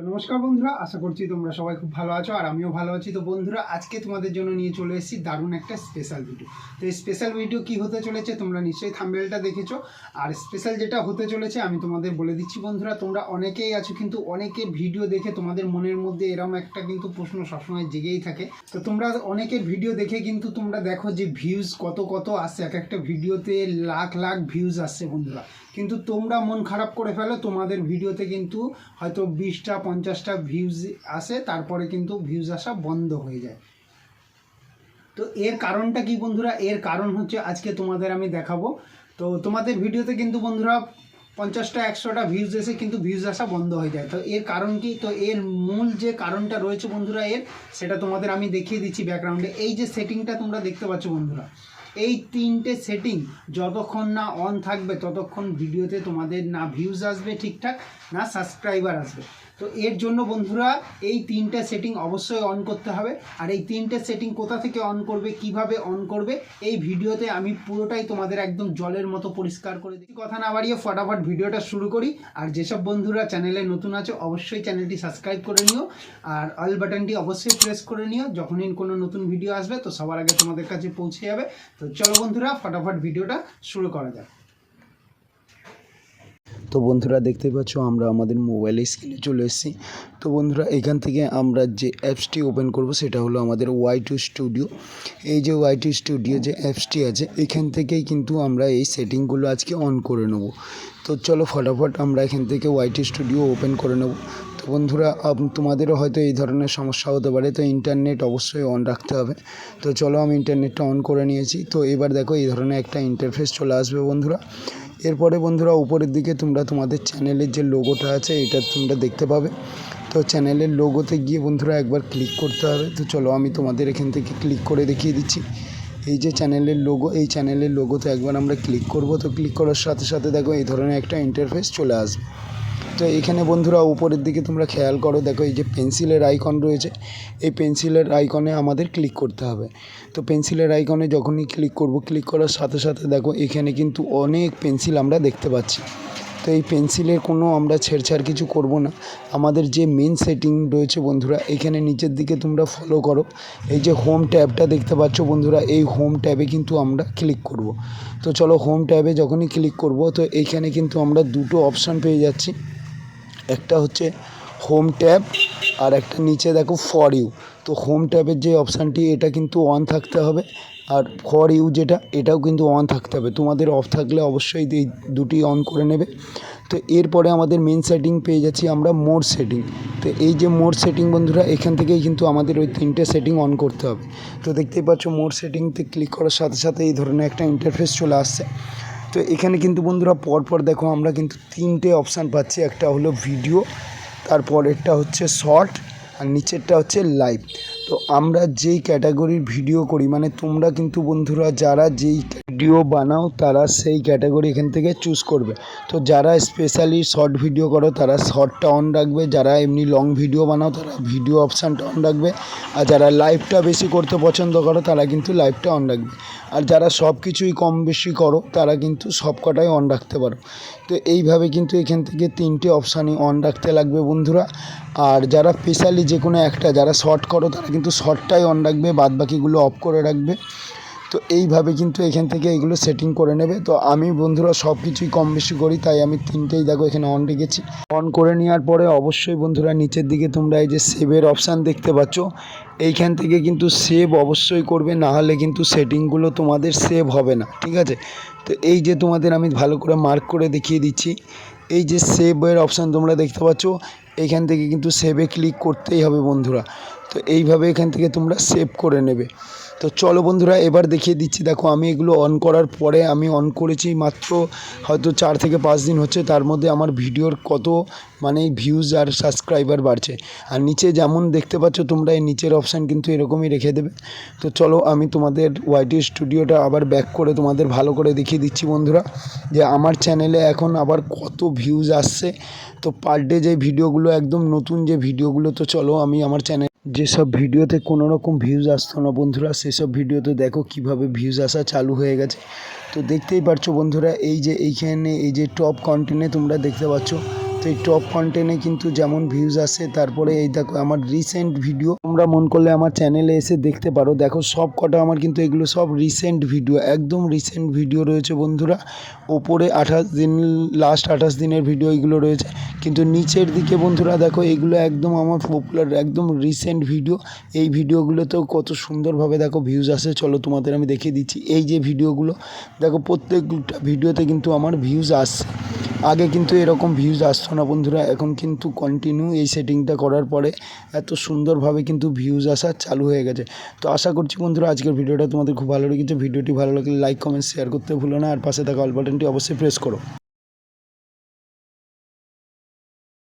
তো নমস্কার বন্ধুরা, আশা করছি তোমরা সবাই খুব ভালো আছো আর আমিও ভালো আছি। তো বন্ধুরা, আজকে তোমাদের জন্য নিয়ে চলে এসেছি দারুণ একটা স্পেশাল ভিডিও তো এই স্পেশাল ভিডিও কি হতে চলেছে তোমরা নিশ্চয়ই থাম্বেলটা দেখেছ। আর স্পেশাল যেটা হতে চলেছে, আমি তোমাদের বলে দিচ্ছি বন্ধুরা, তোমরা অনেকেই আছো কিন্তু অনেকে ভিডিও দেখে তোমাদের মনের মধ্যে এরকম একটা কিন্তু প্রশ্ন সবসময় জেগেই থাকে। তো তোমরা অনেকের ভিডিও দেখে কিন্তু তোমরা দেখো যে ভিউজ কত কত আসছে, এক একটা ভিডিওতে লাখ লাখ ভিউজ আসছে বন্ধুরা। কিন্তু তোমরা মন খারাপ করে ফেলো, তোমাদের ভিডিওতে কিন্তু হয়তো বিশটা, পঞ্চাশটা ভিউজ আসে, তারপরে কিন্তু ভিউজ আসা বন্ধ হয়ে যায়। তো এর কারণটা কি বন্ধুরা? এর কারণ হচ্ছে আজকে তোমাদের আমি দেখাবো। তো তোমাদের ভিডিওতে কিন্তু বন্ধুরা পঞ্চাশটা, একশোটা ভিউজ এসে কিন্তু ভিউজ আসা বন্ধ হয়ে যায়। তো এর কারণ কি? তো এর মূল যে কারণটা রয়েছে বন্ধুরা এর, সেটা তোমাদের আমি দেখিয়ে দিচ্ছি ব্যাকগ্রাউন্ডে এই যে সেটিংটা তোমরা দেখতে পাচ্ছ বন্ধুরা এই তিনটে সেটিং যতক্ষণ না অন থাকবে ততক্ষণ ভিডিওতে তোমাদের না ভিউজ আসবে ঠিকঠাক না সাবস্ক্রাইবার আসবে। তো এর জন্য বন্ধুরা, এই তিনটে সেটিং অবশ্যই অন করতে হবে। আর এই তিনটে সেটিং কোথা থেকে অন করবে, কীভাবে অন করবে, এই ভিডিওতে আমি পুরোটাই তোমাদের একদম জলের মতো পরিষ্কার করে দিই কথা না বাড়িয়ে ফটাফট ভিডিওটা শুরু করি। আর যেসব বন্ধুরা চ্যানেলে নতুন আছে, অবশ্যই চ্যানেলটি সাবস্ক্রাইব করে নিও। আর অল বাটনটি অবশ্যই প্রেস করে নিও। যখনই কোনো নতুন ভিডিও আসবে, তো সবার আগে তোমাদের কাছে পৌঁছে যাবে। তো চলো বন্ধুরা, ফটাফট ভিডিওটা শুরু করা যাক। তো বন্ধুরা দেখতে পাচ্ছ, আমরা আমাদের মোবাইলে স্ক্রিনে চলে এসেছি। তো বন্ধুরা, এখান থেকে আমরা যে অ্যাপসটি ওপেন করব, সেটা হলো আমাদের ওয়াই টু স্টুডিও এই যে ওয়াই টু স্টুডিও যে অ্যাপসটি আছে, এখান থেকেই কিন্তু আমরা এই সেটিংগুলো আজকে অন করে নেব। তো চলো ফটাফট আমরা এখান থেকে ওয়াই টু স্টুডিও ওপেন করে নেব। তো বন্ধুরা তোমাদেরও হয়তো এই ধরনের সমস্যা হতে পারে, তো ইন্টারনেট অবশ্যই অন রাখতে হবে। তো চলো আমি ইন্টারনেটটা অন করে নিয়েছি। তো এবার দেখো, এই ধরনের একটা ইন্টারফেস চলে আসবে বন্ধুরা। এরপরে বন্ধুরা উপরের দিকে তোমরা তোমাদের চ্যানেলের যে লোগোটা আছে, এটা তোমরা দেখতে পাবে। তো চ্যানেলের লোগোতে গিয়ে বন্ধুরা একবার ক্লিক করতে হবে। তো চলো আমি তোমাদের এখান থেকে ক্লিক করে দেখিয়ে দিচ্ছি। এই যে চ্যানেলের লোগো এই চ্যানেলের লোগোতে একবার আমরা ক্লিক করব। তো ক্লিক করার সাথে সাথে দেখো এই ধরনের একটা ইন্টারফেস চলে আসবে। তো এখানে বন্ধুরা উপরের দিকে তোমরা খেয়াল করো, দেখো এই যে পেন্সিলের আইকন রয়েছে। এই পেন্সিলের আইকনে আমাদের ক্লিক করতে হবে। তো পেন্সিলের আইকনে যখনই ক্লিক করব ক্লিক করার সাথে সাথে দেখো এখানে কিন্তু অনেক পেন্সিল আমরা দেখতে পাচ্ছি। তো এই পেন্সিলের কোনো আমরা ছেড়ছাড় কিছু করব না। আমাদের যে মেন সেটিং রয়েছে বন্ধুরা, এখানে নিচের দিকে তোমরা ফলো করো। এই যে হোম ট্যাবটা দেখতে পাচ্ছ বন্ধুরা, এই হোম ট্যাবে কিন্তু আমরা ক্লিক করব। তো চলো হোম ট্যাবে যখনই ক্লিক করব, তো এইখানে কিন্তু আমরা দুটো অপশান পেয়ে যাচ্ছি। একটা হচ্ছে হোম ট্যাব আর একটা নিচে দেখো ফর ইউ তো হোম ট্যাবের যে অপশানটি এটা কিন্তু অন থাকতে হবে। আর ফর ইউ যেটা, এটাও কিন্তু অন থাকতে হবে। তোমাদের অফ থাকলে অবশ্যই এই দুটি অন করে নেবে। তো এরপরে আমাদের মেন সেটিং পেয়ে যাচ্ছি আমরা মোড সেটিং তো এই যে মোড সেটিং বন্ধুরা, এখান থেকেই কিন্তু আমাদের ওই তিনটে সেটিং অন করতে হবে। তো দেখতেই পাচ্ছ মোড সেটিংতে ক্লিক করার সাথে সাথে এই ধরনের একটা ইন্টারফেস চলে আসছে। তো এখানে কিন্তু বন্ধুরা পরপর দেখো আমরা কিন্তু তিনটে অপশান পাচ্ছি। একটা হলো ভিডিও তারপর একটা হচ্ছে শর্ট আর নিচেরটা হচ্ছে লাইভ তো আমরা যেই ক্যাটাগরির ভিডিও করি মানে তোমরা কিন্তু বন্ধুরা যারা যেই ভিডিও বানাও, তারা সেই ক্যাটাগরি এখান থেকে চুজ করবে। তো যারা স্পেশালি শর্ট ভিডিও করো, তারা শর্টটা অন রাখবে। যারা এমনি লং ভিডিও বানাও, তারা ভিডিও অপশানটা অন রাখবে। আর যারা লাইভটা বেশি করতে পছন্দ করো, তারা কিন্তু লাইভটা অন রাখবে। আর যারা সব কিছুই কম বেশি করো, তারা কিন্তু সব কটাই অন রাখতে পারো। তো এইভাবে কিন্তু এখান থেকে তিনটে অপশানই অন রাখতে লাগবে বন্ধুরা। আর যারা স্পেশালি যে কোনো একটা, যারা শর্ট করো, তারা কিন্তু শর্টটাই অন রাখবে। বাদ বাকিগুলো অফ করে রাখবে। তো এইভাবে কিন্তু এখান থেকে এগুলো সেটিং করে নেবে। তো আমি বন্ধুরা সব কিছুই কম বেশি করি, তাই আমি তিনটেই দেখো এখানে অন রেখেছি। অন করে নেওয়ার পরে অবশ্যই বন্ধুরা নিচের দিকে তোমরা এই যে সেভের অপশান দেখতে পাচ্ছ, এইখান থেকে কিন্তু সেভ অবশ্যই করবে, না হলে কিন্তু সেটিংগুলো তোমাদের সেভ হবে না, ঠিক আছে? তো এই যে তোমাদের আমি ভালো করে মার্ক করে দেখিয়ে দিচ্ছি। এই যে সেভের অপশান তোমরা দেখতে পাচ্ছ এইখান থেকে কিন্তু সেভে ক্লিক করতেই হবে বন্ধুরা। তো এইভাবে এখান থেকে তোমরা সেভ করে নেবে। তো চলো বন্ধুরা, এবার দেখিয়ে দিচ্ছি। দেখো, আমি এগুলো অন করার পরে আমি অন করেছি মাত্র হয়তো চার থেকে পাঁচ দিন হচ্ছে। তার মধ্যে আমার ভিডিওর কত মানে ভিউজ আর সাবস্ক্রাইবার বাড়ছে। আর নিচে যেমন দেখতে পাচ্ছ তোমরা, এই নিচের অপশান কিন্তু এরকমই রেখে দেবে। তো চলো, আমি তোমাদের ওয়াইটি স্টুডিওটা আবার ব্যাক করে তোমাদের ভালো করে দেখিয়ে দিচ্ছি বন্ধুরা, যে আমার চ্যানেলে এখন আবার কত ভিউজ আসছে। তো পার ডে যে ভিডিওগুলো, একদম নতুন যে ভিডিওগুলো, তো চলো, আমি আমার চ্যানেল যেসব ভিডিওতে কোনো রকম ভিউজ আসতো না বন্ধুরা, সেসব ভিডিওতে দেখো কীভাবে ভিউজ আসা চালু হয়ে গেছে। তো দেখতেই পারছ বন্ধুরা, এই যে এইখানে, এই যে টপ কন্টেন্টে তোমরা দেখতে পাচ্ছ। তো এই টপ কন্টেন্টে কিন্তু যেমন ভিউজ আসে, তারপরে এই দেখো আমার রিসেন্ট ভিডিও তোমরা মন করলে আমার চ্যানেলে এসে দেখতে পারো। দেখো সব কটা আমার কিন্তু এগুলো সব রিসেন্ট ভিডিও একদম রিসেন্ট ভিডিও রয়েছে বন্ধুরা। ওপরে আঠাশ দিন লাস্ট আঠাশ দিনের ভিডিও এগুলো রয়েছে। কিন্তু নিচের দিকে বন্ধুরা দেখো এগুলো একদম আমার পপুলার একদম রিসেন্ট ভিডিও এই ভিডিওগুলোতেও কত সুন্দরভাবে দেখো ভিউজ আসে। চলো তোমাদের আমি দেখিয়ে দিচ্ছি। এই যে ভিডিওগুলো দেখো প্রত্যেকটা ভিডিওতে কিন্তু আমার ভিউজ আসছে। আগে কিন্তু এরকম ভিউজ আসতো না বন্ধুরা, এখন কিন্তু কন্টিনিউ এই সেটিংটা করার পরে এত সুন্দরভাবে কিন্তু ভিউজ আসা চালু হয়ে গেছে। তো আশা করছি বন্ধুরা আজকের ভিডিওটা তোমাদের খুব ভালো লেগেছে। ভিডিওটি ভালো লাগলে লাইক কমেন্ট শেয়ার করতে ভুলো না। আর পাশে থাকা অল বাটনটি অবশ্যই প্রেস করো।